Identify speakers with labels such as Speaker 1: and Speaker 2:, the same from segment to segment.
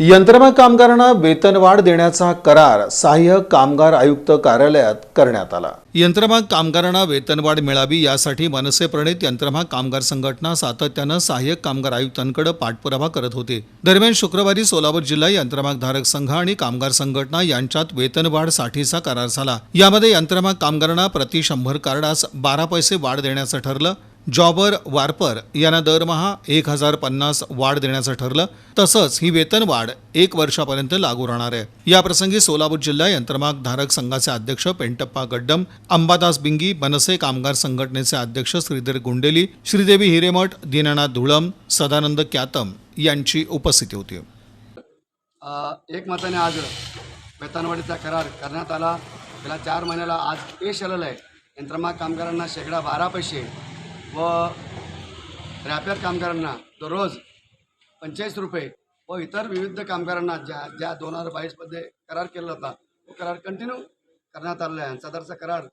Speaker 1: यंत्रमाग कामगारांना वेतनवाढ देण्याचा करार सहाय्यक कामगार आयुक्त कार्यालयात करण्यात आला. यंत्रमाग कामगारांना वेतनवाढ मिळावी यासाठी मनसे प्रणित यंत्रमाग कामगार संघटना सातत्यानं सहाय्यक कामगार आयुक्तांकडे पाठपुरावा करत होते. दरम्यान शुक्रवारी सोलापूर जिल्हा यंत्रमाग धारक संघ आणि कामगार संघटना यांच्यात वेतनवाढसाठीचा करार झाला. यामध्ये यंत्रमाग कामगारांना प्रति शंभर कार्डास बारा पैसे वाढ देण्याचं ठरलं. जॉबर वारपर यांना दरमहा एक हजार पन्नास वाढ देण्याचं ठरलं. तसंच ही वेतनवाढ एक वर्षापर्यंत लागू राहणार आहे. याप्रसंगी सोलापूर जिल्हा यंत्रमाग धारक संघाचे अध्यक्ष पेंटप्पा गड्डम अंबादास बिंगी बनसे कामगार संघटनेचे अध्यक्ष श्रीधर गुंडेली श्रीदेवी हिरेमठ दीनानाथ धुळम सदानंद क्यातम यांची उपस्थिती होती.
Speaker 2: अ, एकमताने आज वेतनवाढीचा करार करण्यात आला. गेल्या चार महिन्याला आज यश आलेलं आहे. यंत्रमाग कामगारांना शेकडा बारा पैसे व रॅपर कामगारांना दररोज पंचेचाळीस रुपये व इतर विविध कामगारांना ज्या ज्या दोन हजार बावीसमध्ये करार केला होता तो करार कंटिन्यू करण्यात आलेला आहे. सदरचा करार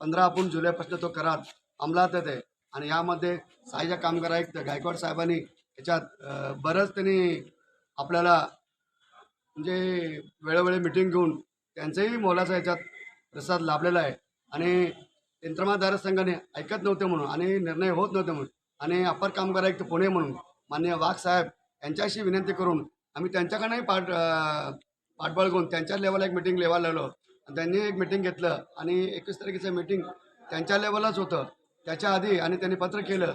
Speaker 2: पंधरा जून जुलैपासून तो करार अंमलात येते. आणि यामध्ये सहाय्य कामगार आयुक्त गायकवाड साहेबांनी याच्यात बरंच त्यांनी आपल्याला म्हणजे वेळोवेळी मिटिंग घेऊन त्यांचंही मोलाचा याच्यात प्रसाद लाभलेला आहे. आणि यंत्रमाधार संघाने ऐकत नव्हते म्हणून आणि निर्णय होत नव्हते म्हणून आणि अपर कामगार आयुक्त पुणे म्हणून मान्य वाघ साहेब यांच्याशी विनंती करून आम्ही त्यांच्याकडनंही पाठ पाठबळ घेऊन त्यांच्या लेवलला एक मिटिंग लेवायला लावलो आणि त्यांनी एक मिटिंग घेतलं आणि एकवीस तारखेचं मिटिंग त्यांच्या लेवललाच होतं. त्याच्या आधी आणि त्यांनी पत्र केलं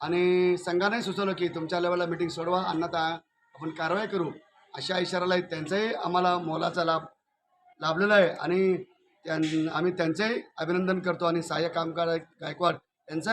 Speaker 2: आणि संघाने सुचवलं की तुमच्या लेवलला मिटिंग सोडवा अन्यथा आपण कारवाई करू. अशा इशाराला त्यांचाही आम्हाला मोलाचा लाभ लाभलेला आहे आणि त्यां आम्ही त्यांचंही अभिनंदन करतो आणि सहाय्यक कामगार गायकवाड